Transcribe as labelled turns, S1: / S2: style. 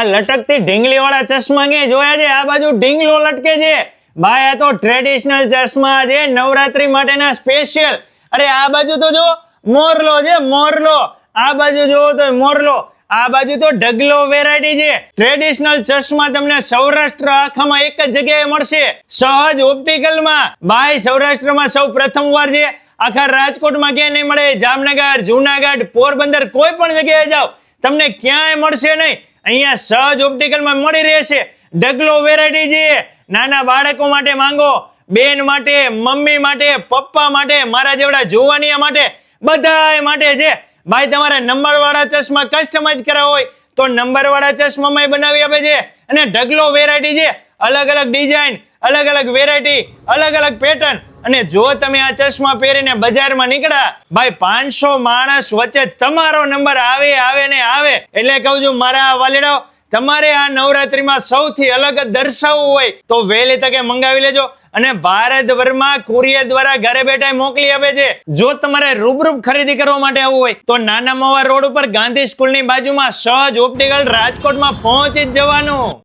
S1: આ લટકતી ઢીંગલી વાળા ચશ્મા ક્યાંય જોયા છે? આ બાજુ ઢીંગલો લટકે છે. ભાઈ, આ તો ટ્રેડિશનલ ચશ્મા છે. નવરાત્રી માટેના સ્પેશિયલ અરે, આ બાજુ તો જો મોરલો છે, મોરલો. આ બાજુ જોવો તો મોરલો. આ બાજુ તો ઢગલો વેરાયટી છે. ટ્રેડિશનલ ચશ્મા તમને સૌરાષ્ટ્ર આખામાં એક જ જગ્યાએ મળશે. સહજ ઓપ્ટિકલમાં ભાઈ, સૌરાષ્ટ્રમાં સૌ પ્રથમવાર છે. આખા રાજકોટમાં ક્યાંય નહીં મળે. જામનગર, જુનાગઢ, પોરબંદર કોઈ પણ જગ્યાએ જાઓ. તમને ક્યાંય મળશે નહીં. અહીંયા સહજ ઓપ્ટિકલમાં મળી રહેશે. ઢગલો વેરાયટી છે નાના બાળકો માટે માંગો, બેન માટે, મમ્મી માટે, પપ્પા માટે, મારા જેવડા જોવાનિયા માટે, બધાય માટે છે. ભાઈ, તમારે નંબર વાળા ચશ્મા કસ્ટમાઇઝ કરાવવા હોય તો નંબર વાળા ચશ્મામાં બનાવી આપે છે. અને ઢગલો વેરાયટી છે. અલગ અલગ ડિઝાઇન અલગ અલગ વેરાયટી અલગ અલગ પેટર્ન અને જો તમે આ ચશ્મા પહેરીને બજારમાં નીકળ્યા, ભાઈ, પાંચસો માણસ વચ્ચે તમારો નંબર આવે આવે ને આવે. એટલે કહું છું, મારા વાલીડાઓ, તમારે આ નવરાત્રીમાં સૌથી અલગ દર્શાવવું હોય તો વહેલી તકે મંગાવી લેજો અને ભારતભરમાં કુરિયર દ્વારા ઘરે બેઠા મોકલી આપે છે. જો તમારે રૂબરૂપ ખરીદી કરવા માટે આવવું હોય, તો નાના મોવા રોડ ઉપર ગાંધી સ્કૂલની બાજુમાં સહજ ઓપ્ટિકલ રાજકોટમાં પહોંચી જવાનું.